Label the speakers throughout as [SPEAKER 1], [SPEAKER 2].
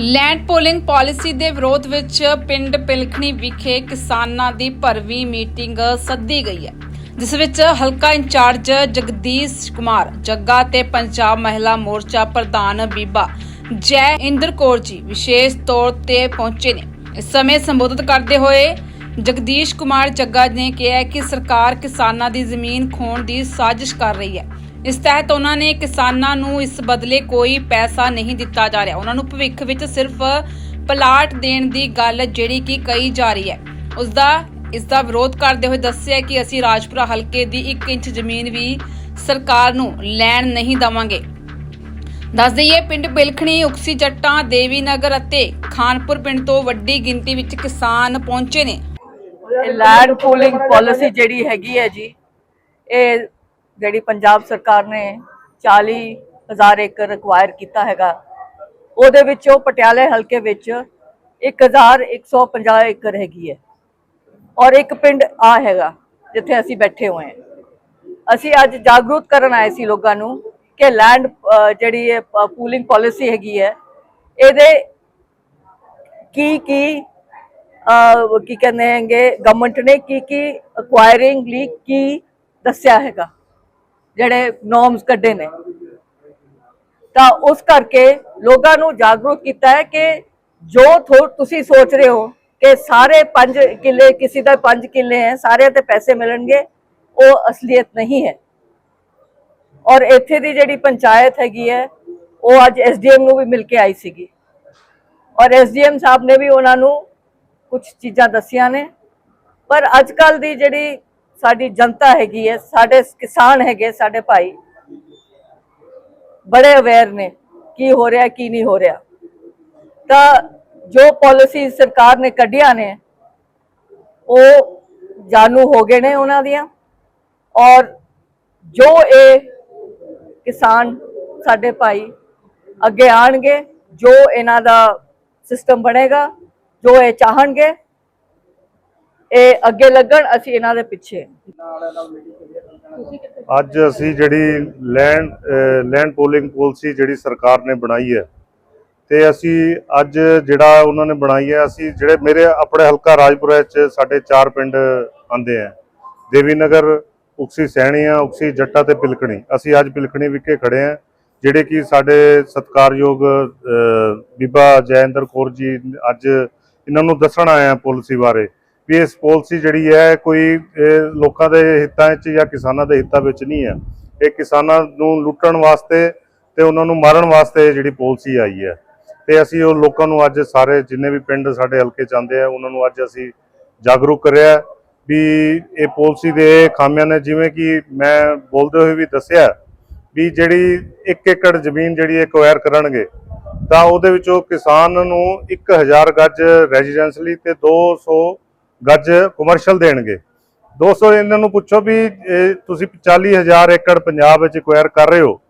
[SPEAKER 1] Land pooling policy ਦੇ ਵਿਰੋਧ ਵਿੱਚ ਪਿੰਡ ਪਿਲਖਣੀ ਵਿਖੇ ਕਿਸਾਨਾਂ ਦੀ ਭਰਵੀਂ ਮੀਟਿੰਗ ਸੱਦੀ ਗਈ ਹੈ, ਜਿਸ ਵਿੱਚ ਹਲਕਾ ਇੰਚਾਰਜ ਜਗਦੀਸ਼ ਕੁਮਾਰ, ਜੱਗਾ ਤੇ ਪੰਜਾਬ ਮਹਿਲਾ ਮੋਰਚਾ ਪ੍ਰਧਾਨ ਬੀਬਾ ਜੈ ਇੰਦਰ ਕੌਰ ਜੀ ਵਿਸ਼ੇਸ਼ ਤੌਰ ਤੇ ਪਹੁੰਚੇ ਨੇ। ਇਸ ਸਮੇਂ ਸੰਬੋਧਿਤ ਕਰਦੇ ਹੋਏ ਜਗਦੀਸ਼ ਕੁਮਾਰ ਜੱਗਾ ਨੇ ਕਿਹਾ ਕਿ ਸਰਕਾਰ ਕਿਸਾਨਾਂ ਦੀ ਜ਼ਮੀਨ ਖੋਣ ਦੀ ਸਾਜ਼ਿਸ਼ ਕਰ ਰਹੀ ਹੈ। ਇਸ ਤਹਿਤ ਉਹਨਾਂ ਨੇ ਕਿਸਾਨਾਂ ਨੂੰ ਇਸ ਬਦਲੇ ਕੋਈ ਪੈਸਾ ਨਹੀਂ ਦਿੱਤਾ ਜਾ ਰਿਹਾ। ਉਹਨਾਂ ਨੂੰ ਭਵਿੱਖ ਵਿੱਚ ਸਿਰਫ ਪਲਾਟ ਦੇਣ ਦੀ ਗੱਲ ਜਿਹੜੀ ਕਿ ਕਹੀ ਜਾ ਰਹੀ ਹੈ। ਉਸ ਦਾ ਇਸ ਦਾ ਵਿਰੋਧ ਕਰਦੇ ਹੋਏ ਦੱਸਿਆ ਕਿ ਅਸੀਂ ਰਾਜਪੁਰਾ ਹਲਕੇ ਦੀ 1 ਇੰਚ ਜ਼ਮੀਨ ਵੀ ਸਰਕਾਰ ਨੂੰ ਲੈਣ ਨਹੀਂ ਦਵਾਂਗੇ। ਦੱਸ ਦਈਏ, ਪਿੰਡ ਬਿਲਖਣੀ, ਉਕਸੀ ਜੱਟਾਂ ਦੇਵੀ ਨਗਰ ਅਤੇ ਖਾਨਪੁਰ ਪਿੰਡ ਤੋਂ ਵੱਡੀ ਗਿਣਤੀ ਵਿੱਚ ਕਿਸਾਨ ਪਹੁੰਚੇ ਨੇ।
[SPEAKER 2] ਇਹ ਲੈਂਡ ਪੂਲਿੰਗ ਪਾਲਿਸੀ ਜਿਹੜੀ ਹੈਗੀ ਹੈ ਜੀ, ਇਹ ਜਿਹੜੀ ਪੰਜਾਬ ਸਰਕਾਰ ਨੇ 40000 ਏਕੜ ਐਕਵਾਇਰ ਕੀਤਾ ਹੈਗਾ, ਉਹਦੇ ਵਿੱਚੋਂ ਪਟਿਆਲੇ ਹਲਕੇ ਵਿੱਚ 1150 ਏਕੜ ਹੈਗੀ ਹੈ। ਔਰ ਇੱਕ ਪਿੰਡ ਆ ਹੈਗਾ, ਜਿੱਥੇ ਅਸੀਂ ਬੈਠੇ ਹੋਏ ਹਾਂ। ਅਸੀਂ ਅੱਜ ਜਾਗਰੂਕ ਕਰਨ ਆਏ ਸੀ ਲੋਕਾਂ ਨੂੰ ਕਿ ਲੈਂਡ ਜਿਹੜੀ ਹੈ ਪੂਲਿੰਗ ਪਾਲਿਸੀ ਹੈਗੀ ਹੈ, ਇਹਦੇ ਕੀ ਕੀ ਕੀ ਕਹਿੰਦੇ ਹੈਗੇ ਗਵਰਨਮੈਂਟ ਨੇ ਕੀ ਕੀ ਅਕਵਾਇਰਿੰਗ ਲਈ ਕੀ ਦੱਸਿਆ ਹੈਗਾ। ਜਿਹੜੇ ਨੋਰਮਸ ਕੱਢੇ ਨੇ। ਤਾਂ ਉਸ ਕਰਕੇ ਲੋਕਾਂ ਨੂੰ ਜਾਗਰੂਕ ਕੀਤਾ ਹੈ ਕਿ ਜੋ ਤੁਸੀਂ ਸੋਚ ਰਹੇ ਹੋ ਕਿ ਸਾਰੇ 5 ਕਿੱਲੇ, ਕਿਸੇ ਦਾ 5 ਕਿੱਲੇ ਹੈ, ਸਾਰਿਆਂ ਤੇ ਪੈਸੇ ਮਿਲਣਗੇ, ਉਹ ਅਸਲੀਅਤ ਨਹੀਂ ਹੈ। ਔਰ ਇੱਥੇ ਦੀ ਜਿਹੜੀ ਪੰਚਾਇਤ ਹੈਗੀ ਹੈ, ਉਹ ਅੱਜ ਐਸਡੀਐਮ ਨੂੰ ਵੀ ਮਿਲ ਕੇ ਆਈ ਸੀਗੀ। ਔਰ ਐਸਡੀਐਮ ਸਾਹਿਬ ਨੇ ਵੀ ਉਹਨਾਂ ਨੂੰ ਕੁਝ ਚੀਜ਼ਾਂ ਦੱਸੀਆਂ ਨੇ। ਪਰ ਅੱਜ ਕੱਲ ਦੀ ਜਿਹੜੀ ਸਾਡੀ ਜਨਤਾ ਹੈਗੀ ਹੈ, ਸਾਡੇ ਕਿਸਾਨ ਹੈਗੇ, ਸਾਡੇ ਭਾਈ। ਬੜੇ ਅਵੇਅਰ ਨੇ ਕੀ ਹੋ ਰਿਹਾ, ਕੀ ਨਹੀਂ ਹੋ ਰਿਹਾ। ਤਾਂ ਜੋ ਪਾਲਿਸੀ ਸਰਕਾਰ ਨੇ ਕੱਢੀਆਂ ਨੇ, ਉਹ ਜਾਣੂ ਹੋ ਗਏ ਨੇ ਉਹਨਾਂ ਦੀਆਂ। ਔਰ ਜੋ ਇਹ ਕਿਸਾਨ ਸਾਡੇ ਭਾਈ ਅੱਗੇ ਆਣਗੇ, ਜੋ ਇਹਨਾਂ ਦਾ ਸਿਸਟਮ ਬਣੇਗਾ, ਜੋ ਇਹ ਚਾਹਣਗੇ ਇਹ ਅੱਗੇ ਲੱਗਣ ਅਸੀਂ ਇਹਨਾਂ ਦੇ ਪਿੱਛੇ।
[SPEAKER 3] ਅੱਜ ਅਸੀਂ ਜਿਹੜੀ ਲੈਂਡ ਲੈਂਡ ਪੋਲਿੰਗ ਪਾਲਿਸੀ ਜਿਹੜੀ ਸਰਕਾਰ ਨੇ ਬਣਾਈ ਹੈ ਤੇ ਅਸੀਂ ਅੱਜ ਜਿਹੜਾ ਉਹਨਾਂ ਨੇ ਬਣਾਈ ਹੈ ਅਸੀਂ ਜਿਹੜੇ ਮੇਰੇ ਆਪਣੇ ਹਲਕਾ ਰਾਜਪੁਰਾ ਚ ਸਾਡੇ ਚਾਰ ਪਿੰਡ ਆਂਦੇ ਆ। ਦੇਵੀ ਨਗਰ ਉਕਸੀ ਸੈਣੀਆਂ ਉਕਸੀ ਜੱਟਾ ਤੇ ਪਿਲਕਣੀ। ਅਸੀਂ ਅੱਜ ਪਿਲਕਣੀ ਵਿਖੇ ਖੜੇ ਆ ਜਿਹੜੇ ਕਿ ਸਾਡੇ ਸਤਿਕਾਰਯੋਗ ਅਹ, ਬੀਬਾ ਜੈਇੰਦਰ ਕੌਰ ਜੀ ਅੱਜ ਇਹਨਾਂ ਨੂੰ ਦੱਸਣ ਆਏ ਆ ਪਾਲਿਸੀ ਬਾਰੇ। ਵੀ ਇਸ ਪਾਲਿਸੀ ਜਿਹੜੀ ਹੈ ਕੋਈ ਲੋਕਾਂ ਦੇ ਹਿੱਤਾਂ ਵਿੱਚ ਜਾਂ ਕਿਸਾਨਾਂ ਦੇ ਹਿੱਤਾਂ ਵਿੱਚ ਨਹੀਂ ਹੈ। ਇਹ ਕਿਸਾਨਾਂ ਨੂੰ ਲੁੱਟਣ ਵਾਸਤੇ ਤੇ ਉਹਨਾਂ ਨੂੰ ਮਾਰਨ ਵਾਸਤੇ ਜਿਹੜੀ ਪਾਲਿਸੀ ਆਈ ਹੈ। ਤੇ ਅਸੀਂ ਉਹ ਲੋਕਾਂ ਨੂੰ ਅੱਜ ਸਾਰੇ ਜਿੰਨੇ ਵੀ ਪਿੰਡ ਸਾਡੇ ਹਲਕੇ ਚ ਆਉਂਦੇ ਆ, ਉਹਨਾਂ ਨੂੰ ਅੱਜ ਅਸੀਂ ਜਾਗਰੂਕ ਕਰਿਆ ਵੀ ਇਹ ਪਾਲਿਸੀ ਦੇ ਖਾਮਿਆਂ ਨੇ ਜਿਵੇਂ ਕਿ ਮੈਂ ਬੋਲਦੇ ਹੋਏ ਵੀ ਦੱਸਿਆ ਵੀ ਜਿਹੜੀ 1 ਏਕੜ ਜ਼ਮੀਨ ਜਿਹੜੀ ਐਕਵਾਇਰ ਕਰਨਗੇ, ਤਾਂ ਉਹਦੇ ਵਿੱਚੋਂ ਕਿਸਾਨ ਨੂੰ 1000 ਗੱਜ ਰੈਜ਼ੀਡੈਂਸ਼ਲੀ ਤੇ 200 ਗੱਜ ਕਮਰਸ਼ੀਅਲ ਦੇਣਗੇ। 200 ਇਹਨਾਂ ਨੂੰ ਪੁੱਛੋ ਵੀ, ਇਹ ਤੁਸੀਂ 40000 ਏਕੜ ਪੰਜਾਬ ਵਿੱਚ ਐਕਵਾਇਰ ਕਰ ਰਹੇ ਹੋ,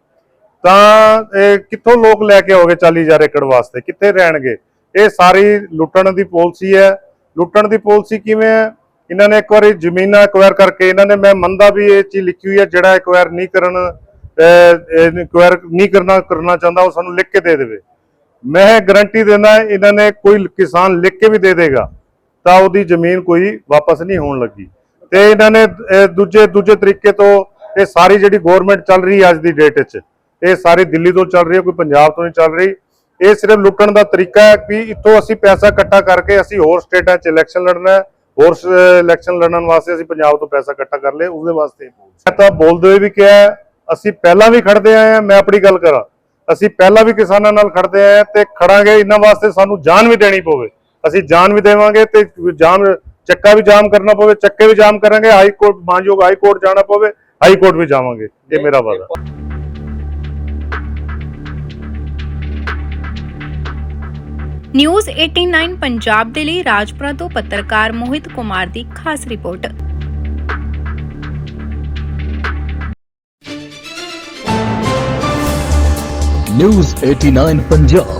[SPEAKER 3] ਤਾਂ ਇਹ ਕਿੱਥੋਂ ਲੋਕ ਲੈ ਕੇ ਆਓਗੇ 40000 ਏਕੜ ਵਾਸਤੇ? ਕਿੱਥੇ ਰਹਿਣਗੇ? ਇਹ ਸਾਰੀ ਲੁੱਟਣ ਦੀ ਪਾਲਿਸੀ ਹੈ। ਲੁੱਟਣ ਦੀ ਪਾਲਿਸੀ ਕਿਵੇਂ ਹੈ? ਇਹਨਾਂ ਨੇ ਇੱਕ ਵਾਰੀ ਜ਼ਮੀਨਾਂ ਐਕਵਾਇਰ ਕਰਕੇ, ਇਹਨਾਂ ਨੇ, ਮੈਂ ਮੰਨਦਾ ਵੀ ਇਹ ਚੀਜ਼ ਲਿਖੀ ਹੋਈ ਹੈ, ਜਿਹੜਾ ਐਕਵਾਇਰ ਨਹੀਂ ਕਰਨ ਐਕਵਾਇਰ ਨਹੀਂ ਕਰਨਾ ਕਰਨਾ ਚਾਹੁੰਦਾ, ਉਹ ਸਾਨੂੰ ਲਿਖ ਕੇ ਦੇ ਦੇਵੇ। ਮੈਂ ਗਾਰੰਟੀ ਦਿੰਦਾ, ਇਹਨਾਂ ਨੇ ਕੋਈ ਕਿਸਾਨ ਲਿਖ ਕੇ ਵੀ ਦੇ ਦੇਗਾ। ਤਾਂ ਉਹਦੀ ਜ਼ਮੀਨ ਕੋਈ ਵਾਪਸ ਨਹੀਂ ਹੋਣ ਲੱਗੀ। ਤੇ ਇਹਨਾਂ ਨੇ ਦੂਜੇ ਦੂਜੇ ਤਰੀਕੇ ਤੋਂ ਇਹ ਸਾਰੀ ਜਿਹੜੀ ਗਵਰਨਮੈਂਟ ਚੱਲ ਰਹੀ ਹੈ ਅੱਜ ਦੀ ਡੇਟ ਵਿੱਚ, ਇਹ ਸਾਰੀ ਦਿੱਲੀ ਤੋਂ ਚੱਲ ਰਹੀ ਹੈ, ਕੋਈ ਪੰਜਾਬ ਤੋਂ ਨਹੀਂ ਚੱਲ ਰਹੀ। ਇਹ ਸਿਰਫ ਲੁੱਟਣ ਦਾ ਤਰੀਕਾ ਹੈ ਕਿ ਇੱਥੋਂ ਅਸੀਂ ਪੈਸਾ ਇਕੱਠਾ ਕਰਕੇ ਅਸੀਂ ਹੋਰ ਸਟੇਟਾਂ 'ਚ ਇਲੈਕਸ਼ਨ ਲੜਨਾ ਹੈ, ਹੋਰ ਇਲੈਕਸ਼ਨ ਲੜਨ ਵਾਸਤੇ ਅਸੀਂ ਪੰਜਾਬ ਤੋਂ ਪੈਸਾ ਇਕੱਠਾ ਕਰ ਲਏ ਉਹਦੇ ਵਾਸਤੇ ਮੈਂ ਤਾਂ ਬੋਲਦੇ ਹੋਏ ਵੀ ਕਿਹਾ ਅਸੀਂ ਪਹਿਲਾਂ ਵੀ ਖੜਦੇ ਆਏ ਹਾਂ, ਮੈਂ ਆਪਣੀ ਗੱਲ ਕਰਾਂ। ਅਸੀਂ ਪਹਿਲਾਂ ਵੀ ਕਿਸਾਨਾਂ ਨਾਲ ਖੜਦੇ ਆਏ ਤੇ ਖੜਾਂਗੇ ਇਹਨਾਂ ਵਾਸਤੇ ਸਾਨੂੰ ਜਾਨ ਵੀ ਦੇਣੀ ਪਵੇ। ਅਸੀਂ ਜਾਨ ਵੀ ਦੇਵਾਂਗੇ ਤੇ ਜਾਮ ਚੱਕਾ ਵੀ ਜਾਮ ਕਰਨਾ ਪਵੇ ਚੱਕੇ ਵੀ ਜਾਮ ਕਰਾਂਗੇ ਹਾਈ ਕੋਰਟ ਮਾਨਯੋਗ ਹਾਈ ਕੋਰਟ ਜਾਣਾ ਪਵੇ ਹਾਈ ਕੋਰਟ ਵੀ ਜਾਵਾਂਗੇ। ਇਹ ਮੇਰਾ ਵਾਅਦਾ।
[SPEAKER 4] ਨਿਊਜ਼ 89 ਪੰਜਾਬ ਦੇ ਲਈ ਰਾਜਪੁਰਾ ਤੋਂ ਪੱਤਰਕਾਰ ਮੋਹਿਤ ਕੁਮਾਰ ਦੀ ਖਾਸ ਰਿਪੋਰਟ।
[SPEAKER 5] ਨਿਊਜ਼ 89 ਪੰਜਾਬ।